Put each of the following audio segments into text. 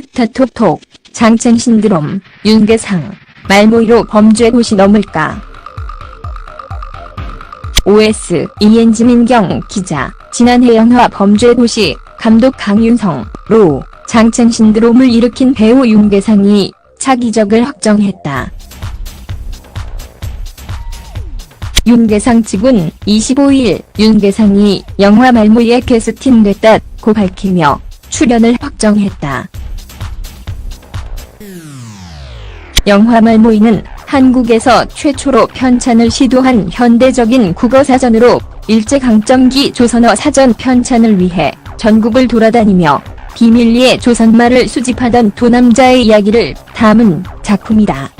스타톡톡, 장첸 신드롬, 윤계상, 말모이로 범죄 도시 넘을까? OS, 이엔지 민경 기자, 지난해 영화 범죄 도시, 감독 강윤성, 로, 장첸 신드롬을 일으킨 배우 윤계상이 차기적을 확정했다. 윤계상 측은 25일 윤계상이 영화 말모이에 캐스팅됐다고 밝히며 출연을 확정했다. 영화 말 모이는 한국에서 최초로 편찬을 시도한 현대적인 국어사전으로 일제강점기 조선어 사전 편찬을 위해 전국을 돌아다니며 비밀리에 조선말을 수집하던 두 남자의 이야기를 담은 작품이다.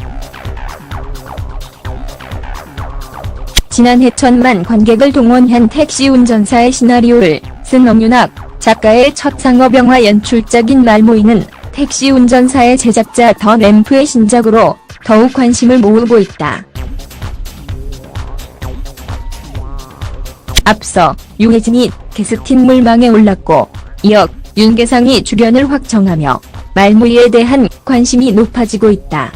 지난해 천만 관객을 동원한 택시 운전사의 시나리오를 쓴 엄윤학 작가의 첫 상업영화 연출작인 말모이는 택시 운전사의 제작자 더 램프의 신작으로 더욱 관심을 모으고 있다. 앞서 유해진이 게스팅 물망에 올랐고 이어 윤계상이 출연을 확정하며 말모이에 대한 관심이 높아지고 있다.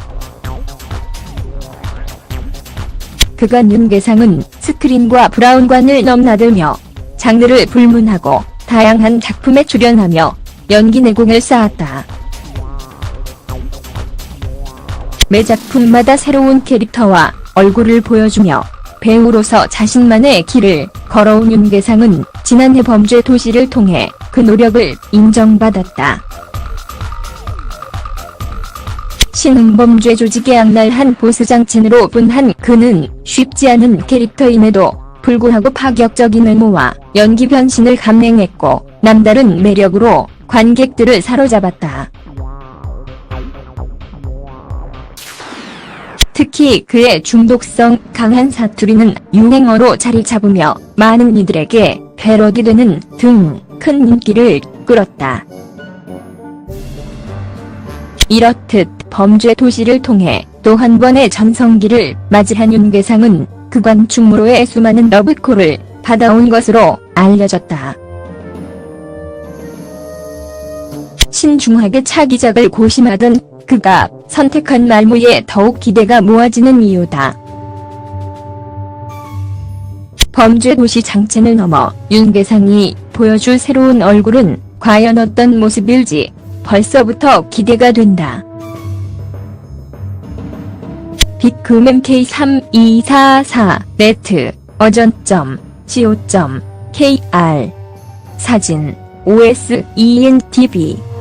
그간 윤계상은 스크린과 브라운관을 넘나들며 장르를 불문하고 다양한 작품에 출연하며 연기 내공을 쌓았다. 매 작품마다 새로운 캐릭터와 얼굴을 보여주며 배우로서 자신만의 길을 걸어온 윤계상은 지난해 범죄 도시를 통해 그 노력을 인정받았다. 신흥범죄 조직의 악랄한 보스장첸으로 분한 그는 쉽지 않은 캐릭터임에도 불구하고 파격적인 외모와 연기 변신을 감행했고 남다른 매력으로 관객들을 사로잡았다. 특히 그의 중독성 강한 사투리는 유행어로 자리 잡으며 많은 이들에게 패러디 되는 등 큰 인기를 끌었다. 이렇듯 범죄 도시를 통해 또 한 번의 전성기를 맞이한 윤계상은 그간 충무로의 수많은 러브콜을 받아온 것으로 알려졌다. 신중하게 차기작을 고심하던 그가 선택한 말모에 더욱 기대가 모아지는 이유다. 범죄 도시 장첸을 넘어 윤계상이 보여줄 새로운 얼굴은 과연 어떤 모습일지 벌써부터 기대가 된다. 빅금엠 K3244 네트 어전.co.kr 사진 OS ENTV